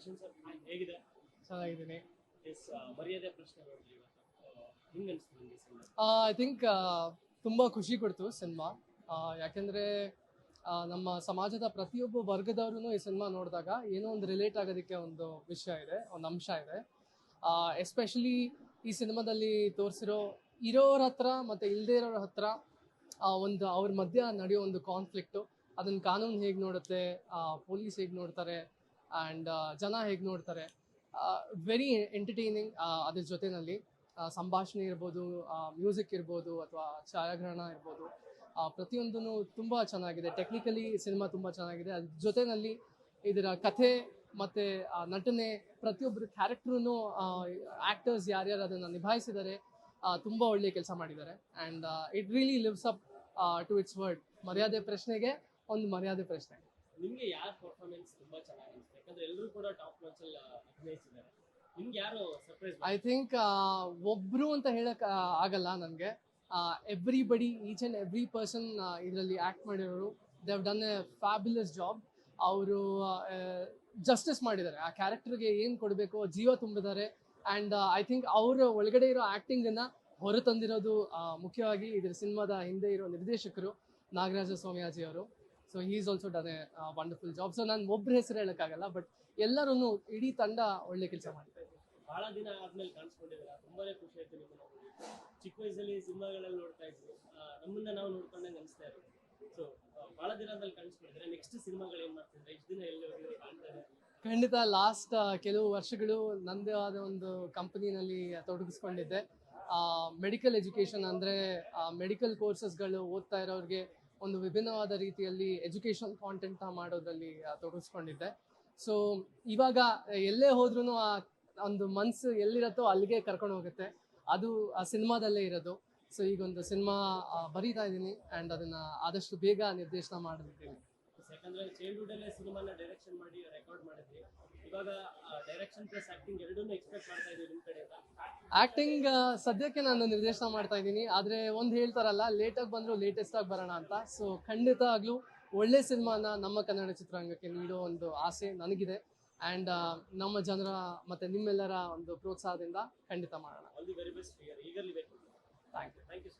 Kishan sir ಹೇಗಿದೆ? ಚೆನ್ನಾಗಿದ್ದೀನಿ. S ಮರ್ಯಾದೆ ಹಿಂಗೆ ನಿಮಗೆ ಸಿನಿಮಾ? ಐ ಥಿಂಕ್ ತುಂಬ ಖುಷಿ ಕೊಡ್ತು ಸಿನಿಮಾ. ಯಾಕೆಂದ್ರೆ ನಮ್ಮ ಸಮಾಜದ ಪ್ರತಿಯೊಬ್ಬ ವರ್ಗದವ್ರೂ ಈ ಸಿನಿಮಾ ನೋಡಿದಾಗ ಏನೋ ಒಂದು ರಿಲೇಟ್ ಆಗೋದಕ್ಕೆ ಒಂದು ವಿಷಯ ಇದೆ ಒಂದು ಅಂಶ ಇದೆ. ಎಸ್ಪೆಷಲಿ ಈ ಸಿನಿಮಾದಲ್ಲಿ ತೋರಿಸಿರೋ ಇರೋರ ಹತ್ರ ಮತ್ತು ಇಲ್ಲದೇ ಇರೋರ ಹತ್ರ ಒಂದು ಅವ್ರ ಮಧ್ಯ ನಡೆಯೋ ಒಂದು ಕಾನ್ಫ್ಲಿಕ್ಟು ಅದನ್ನು ಕಾನೂನು ಹೇಗೆ ನೋಡುತ್ತೆ ಪೊಲೀಸ್ ಹೇಗೆ ನೋಡ್ತಾರೆ ಆ್ಯಂಡ್ ಜನ ಹೇಗೆ ನೋಡ್ತಾರೆ? ವೆರಿ ಎಂಟರ್ಟೈನಿಂಗ್ ಅದ್ರ ಜೊತೆನಲ್ಲಿ ಸಂಭಾಷಣೆ ಇರ್ಬೋದು ಮ್ಯೂಸಿಕ್ ಇರ್ಬೋದು, ಅಥವಾ ಛಾಯಾಗ್ರಹಣ ಇರ್ಬೋದು. ಪ್ರತಿಯೊಂದೂ ತುಂಬ ಚೆನ್ನಾಗಿದೆ. ಟೆಕ್ನಿಕಲಿ ಸಿನಿಮಾ ತುಂಬ ಚೆನ್ನಾಗಿದೆ. ಅದ್ರ ಜೊತೆನಲ್ಲಿ ಇದರ ಕಥೆ ಮತ್ತು ನಟನೆ ಪ್ರತಿಯೊಬ್ಬರು ಕ್ಯಾರೆಕ್ಟ್ರೂ ಆ್ಯಕ್ಟರ್ಸ್ ಯಾರ್ಯಾರು ಅದನ್ನು ನಿಭಾಯಿಸಿದ್ದಾರೆ ತುಂಬ ಒಳ್ಳೆ ಕೆಲಸ ಮಾಡಿದ್ದಾರೆ. And it really lives up to its word ಮರ್ಯಾದೆ ಪ್ರಶ್ನೆಗೆ ಒಂದು ಮರ್ಯಾದೆ ಪ್ರಶ್ನೆ. ನಿಮಗೆ ಯಾರ ಪರ್ಫಾರ್ಮೆನ್ಸ್ ತುಂಬ ಚೆನ್ನಾಗಿ ಎಲ್ಲರೂ ಕೂಡ ಟಾಪ್ ನಾಚ್ ಅಲ್ಲಿ ಅಭಿನಯಿಸಿದ್ದಾರೆ. ನಿಮ್ಗೆ ಯಾರು ಸರ್ಪ್ರೈಸ್ ಐ ಥಿಂಕ್ ಒಬ್ರು ಅಂತ ಹೇಳಕ್ ಆ, ಆಗಲ್ಲ ನನಗೆ. Everybody each and every person ಇದರಲ್ಲಿ ಆ್ಯಕ್ಟ್ ಮಾಡಿರೋರು they've done a fabulous job ಅವರು ಜಸ್ಟಿಸ್ ಮಾಡಿದ್ದಾರೆ. ಆ ಕ್ಯಾರೆಕ್ಟರ್ಗೆ ಏನು ಕೊಡಬೇಕು ಜೀವ ತುಂಬಿದ್ದಾರೆ. ಆ್ಯಂಡ್ ಐ ಥಿಂಕ್ ಅವರ ಒಳಗಡೆ ಇರೋ ಆ್ಯಕ್ಟಿಂಗನ್ನು ಹೊರತಂದಿರೋದು ಆ, ಮುಖ್ಯವಾಗಿ ಇದರ ಸಿನಿಮಾದ ಹಿಂದೆ ಇರೋ ನಿರ್ದೇಶಕರು ನಾಗರಾಜ ಸ್ವಾಮಿಯಾಜಿ ಅವರು so is also done a wonderful job so ನಾನು ಒಬ್ಬರ ಹೆಸರು ಹೇಳೋಕ್ಕಾಗಲ್ಲ ಬಟ್ ಎಲ್ಲರೂ ಇಡೀ ತಂಡ ಒಳ್ಳೆ ಕೆಲಸ ಮಾಡಿದ್ದಾರೆ ಬಹಳ ದಿನ ಆದ್ಮೇಲೆ ಕಾಣಿಸ್ಕೊಂಡಿದ್ದೀರಾ? ತುಂಬಾನೇ ಖುಷಿ ಆಯ್ತು ನಿಮ್ಮನ್ನ ಚಿಕ್ಕ ವಯಸ್ಸಲ್ಲಿ ಸಿನಿಮಾಗಳಲ್ಲಿ ನೋಡ್ತಾ ಇದ್ವಿ. ನಮ್ಮನ್ನ ನಾವು ನೋಡ್ಕೊಂಡಂಗೆ ಅನಿಸ್ತಾ ಇರೋದು. ಸೊ ಬಹಳ ದಿನದಲ್ಲಿ ಕಾಣಿಸ್ಕೊಂಡಿದ್ರೆ ನೆಕ್ಸ್ಟ್ ಸಿನಿಮಾಗಳು ಏನ್ ಮಾಡ್ತಿದ್ರೆ ಇಷ್ಟು ದಿನ ಎಲ್ಲಿ ಕಾಣ್ತಾರೆ ಖಂಡಿತ ಲಾಸ್ಟ್ ಕೆಲವು ವರ್ಷಗಳು ನಂದೇ ಆದ ಒಂದು ಕಂಪನಿನಲ್ಲಿ ತೊಡಗಿಸ್ಕೊಂಡಿದ್ದೆ. ಮೆಡಿಕಲ್ ಎಜುಕೇಷನ್ ಅಂದರೆ ಮೆಡಿಕಲ್ ಕೋರ್ಸಸ್ಗಳು ಓದ್ತಾ ಇರೋರಿಗೆ ಒಂದು ವಿಭಿನ್ನವಾದ ರೀತಿಯಲ್ಲಿ ಎಜುಕೇಷನ್ ಕಾಂಟೆಂಟ್ನ ಮಾಡೋದ್ರಲ್ಲಿ ತೊಡಗಿಸ್ಕೊಂಡಿದ್ದೆ. ಸೊ ಇವಾಗ ಎಲ್ಲೇ ಹೋದ್ರೂ ಆ, ಒಂದು ಮನ್ಸು ಎಲ್ಲಿರತ್ತೋ ಅಲ್ಲಿಗೆ ಕರ್ಕೊಂಡು ಹೋಗುತ್ತೆ. ಅದು ಆ ಸಿನಿಮಾದಲ್ಲೇ ಇರೋದು. ಸೊ ಈಗ ಒಂದು ಸಿನಿಮಾ ಬರೀತಾ ಇದ್ದೀನಿ ಆ್ಯಂಡ್ ಅದನ್ನು ಆದಷ್ಟು ಬೇಗ ನಿರ್ದೇಶನ ಮಾಡಿದ್ದೀನಿ ಯಾಕಂದ್ರೆ ಚೈಲ್ಡ್ಹುಡ್ ಅಲ್ಲೇ ಸಿನಿಮಾನ ಡೈರೆಕ್ಷನ್ ಮಾಡಿ ರೆಕಾರ್ಡ್ ಮಾಡಿದ್ವಿ ಇವಾಗ ಡೈರೆಕ್ಷನ್ ಪ್ಲಸ್ ಆಕ್ಟಿಂಗ್ ಎರಡನ್ನೂ ಎಕ್ಸ್ಪೆಕ್ಟ್ ಮಾಡ್ತಾ ಇದೀವಿ ನಿಮ್ ಕಡೆಯಿಂದ. ಆಕ್ಟಿಂಗ್ ಸದ್ಯಕ್ಕೆ ನಾನು ನಿರ್ದೇಶನ ಮಾಡ್ತಾ ಇದ್ದೀನಿ. ಆದರೆ ಒಂದು ಹೇಳ್ತಾರಲ್ಲ ಲೇಟಾಗಿ ಬಂದರೂ ಲೇಟೆಸ್ಟ್ ಆಗಿ ಬರೋಣ ಅಂತ. ಸೊ ಖಂಡಿತ ಆಗ್ಲೂ ಒಳ್ಳೆ ಸಿನಿಮಾನ ನಮ್ಮ ಕನ್ನಡ ಚಿತ್ರರಂಗಕ್ಕೆ ನೀಡೋ ಒಂದು ಆಸೆ ನನಗಿದೆ. ಆ್ಯಂಡ್ ನಮ್ಮ ಜನರ ಮತ್ತು ನಿಮ್ಮೆಲ್ಲರ ಒಂದು ಪ್ರೋತ್ಸಾಹದಿಂದ ಖಂಡಿತ ಮಾಡೋಣ. Thank you thank you